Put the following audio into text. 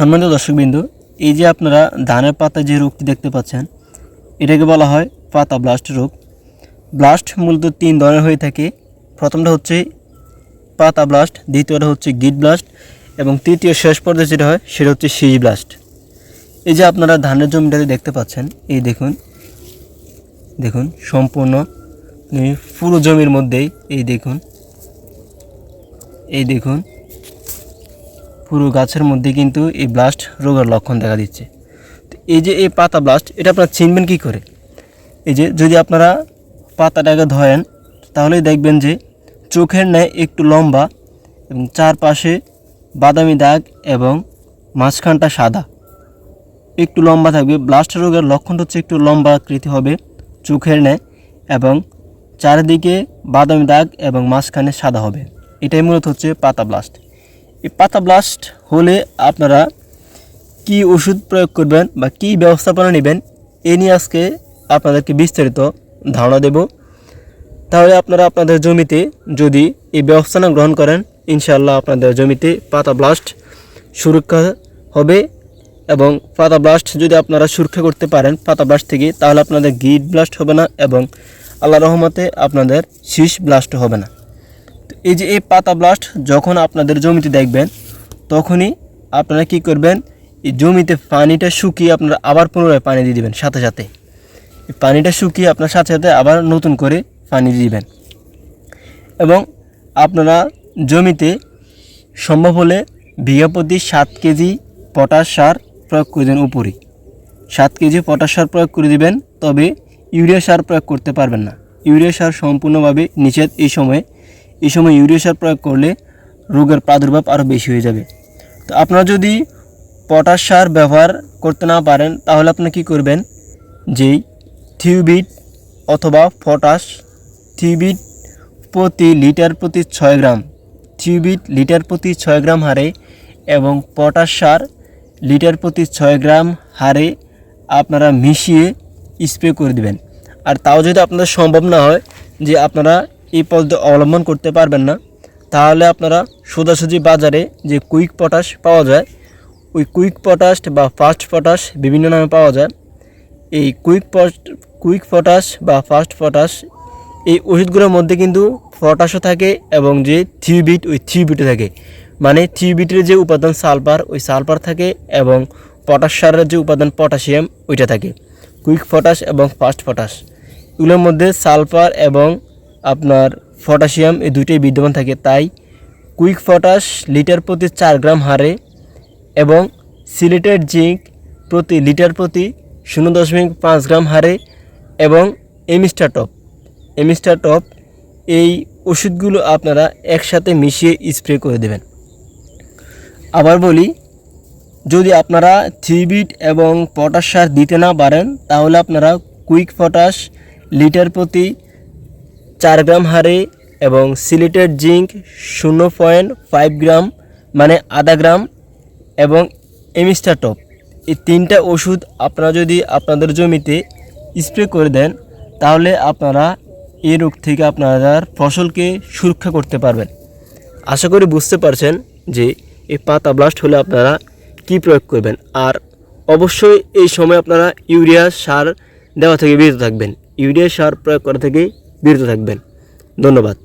সম্মানিত দর্শকবিন্দু, এই যে আপনারা ধানের পাতা যে রোগটি দেখতে পাচ্ছেন, এটাকে বলা হয় পাতা ব্লাস্ট রোগ। ব্লাস্ট মূলত তিন ধরনের হয়ে থাকে। প্রথমটা হচ্ছে পাতা ব্লাস্ট, দ্বিতীয়টা হচ্ছে গিট ব্লাস্ট, এবং তৃতীয় শেষ পর্যায়ে যেটা হয়, সেটা হচ্ছে সিজ ব্লাস্ট। এই যে আপনারা ধানের জমিটাতে দেখতে পাচ্ছেন, এই দেখুন দেখুন, সম্পূর্ণ পুরো জমির মধ্যেই এই দেখুন এই দেখুন পুরো গাছের মধ্যে কিন্তু এই ব্লাস্ট রোগের লক্ষণ দেখা দিচ্ছে। তো এই যে এই পাতা ব্লাস্ট এটা আপনারা চিনবেন কি করে? এই যে যদি আপনারা পাতাটাকে ধরেন, তাহলেই দেখবেন যে চোখের ন্যায় একটু লম্বা এবং চারপাশে বাদামি দাগ এবং মাঝখানটা সাদা। একটু লম্বা থাকবে। ব্লাস্ট রোগের লক্ষণটা হচ্ছে একটু লম্বা আকৃতি হবে চোখের ন্যায় এবং চারিদিকে বাদামি দাগ এবং মাঝখানে সাদা হবে। এটাই মূলত হচ্ছে পাতা ব্লাস্ট এই পাতা ব্লাস্ট হলে আপনারা কি ওষুধ প্রয়োগ করবেন বা কি ব্যবস্থাপনা নেবেন, এ নিয়ে আজকে আপনাদেরকে বিস্তারিত ধারণা দেব। তাহলে আপনারা আপনাদের জমিতে যদি এই ব্যবস্থানা গ্রহণ করেন, ইনশাআল্লাহ আপনাদের জমিতে পাতা ব্লাস্ট সুরক্ষা হবে এবং পাতা ব্লাস্ট যদি আপনারা সুরক্ষা করতে পারেন পাতা ব্লাস্ট থেকে, তাহলে আপনাদের গিট ব্লাস্ট হবে না এবং আল্লাহ রহমতে আপনাদের শীষ ব্লাস্ট হবে না। এই যে এই পাতা ব্লাস্ট যখন আপনাদের জমিতে দেখবেন, তখনই আপনারা কি করবেন, এই জমিতে পানিটা শুকিয়ে আপনারা আবার পুনরায় পানি দিয়ে দিবেন সাথে সাথে। পানিটা শুকিয়ে আপনার সাথে সাথে আবার নতুন করে পানি দিয়ে দিবেন। এবং আপনারা জমিতে সম্ভব হলে বিঘা প্রতি সাত কেজি পটাশ সার প্রয়োগ করে দেন উপরে। সাত কেজি পটাশ সার প্রয়োগ করে দিবেন, তবে ইউরিয়া সার প্রয়োগ করতে পারবেন না। ইউরিয়া সার সম্পূর্ণভাবে নিষেধ এই সময়ে এই সময় ইউরিয়া সার প্রয়োগ করলে রোগের প্রাদুর্ভাব আরও বেশি হয়ে যাবে। তো আপনারা যদি পটাশ সার ব্যবহার করতে না পারেন, তাহলে আপনি কি করবেন? যেই থিউবিট অথবা পটাশ থিউবিট প্রতি লিটার প্রতি ছয় গ্রাম, থিউবিট লিটার প্রতি ছয় গ্রাম হারে এবং পটাশ সার লিটার প্রতি ছয় গ্রাম হারে আপনারা মিশিয়ে স্প্রে করে দিবেন। আর তাও যদি আপনাদের সম্ভব না হয় যে আপনারা এই পদ্ধতি অবলম্বন করতে পারবেন না। তাহলে আপনারা সোজাসুজি বাজারে যে কুইক পটাশ পাওয়া যায়, ওই কুইক পটাশ বা ফাস্ট পটাশ বিভিন্ন নামে পাওয়া যায়। এই কুইক কুইক পটাশ বা ফাস্ট পটাশ, এই ওষুধগুলোর মধ্যে কিন্তু পটাশও থাকে এবং যে থিউবিট ওই থিউবিটও থাকে। মানে থিউবিটের যে উপাদান সালফার, ওই সালফার থাকে এবং পটাশ সারের যে উপাদান পটাশিয়াম, ওইটা থাকে। কুইক পটাশ এবং ফাস্ট পটাশ। এগুলোর মধ্যে সালফার এবং আপনার পটাশিয়াম এই দুটোই বিদ্যমান থাকে। তাই কুইক পটাশ লিটার প্রতি চার গ্রাম হারে এবং সিলেটেড জিঙ্ক প্রতি লিটার প্রতি শূন্য দশমিক পাঁচ গ্রাম হারে এবং এমিস্টার টপ এমিস্টার টপ এই ওষুধগুলো আপনারা একসাথে মিশিয়ে স্প্রে করে দেবেন। আবার বলি, যদি আপনারা থ্রিবিট এবং পটাশ সার দিতে না পারেন, তাহলে আপনারা কুইক পটাশ লিটার প্রতি চার গ্রাম হারে এবং সিলেটেড জিঙ্ক শূন্য পয়েন্ট ফাইভ গ্রাম মানে আধা গ্রাম এবং এমিস্টার টপ। এই তিনটা ওষুধ আপনারা যদি আপনাদের জমিতে স্প্রে করে দেন, তাহলে আপনারা এই রোগ থেকে আপনার ফসলকে সুরক্ষা করতে পারবেন। আশা করি বুঝতে পারছেন যে এই পাতা ব্লাস্ট হলে আপনারা কি প্রয়োগ করবেন। আর অবশ্যই এই সময় আপনারা ইউরিয়া সার দেওয়া থেকে বিরত থাকবেন। ইউরিয়া সার প্রয়োগ করা থেকে বিরত থাকবেন। ধন্যবাদ।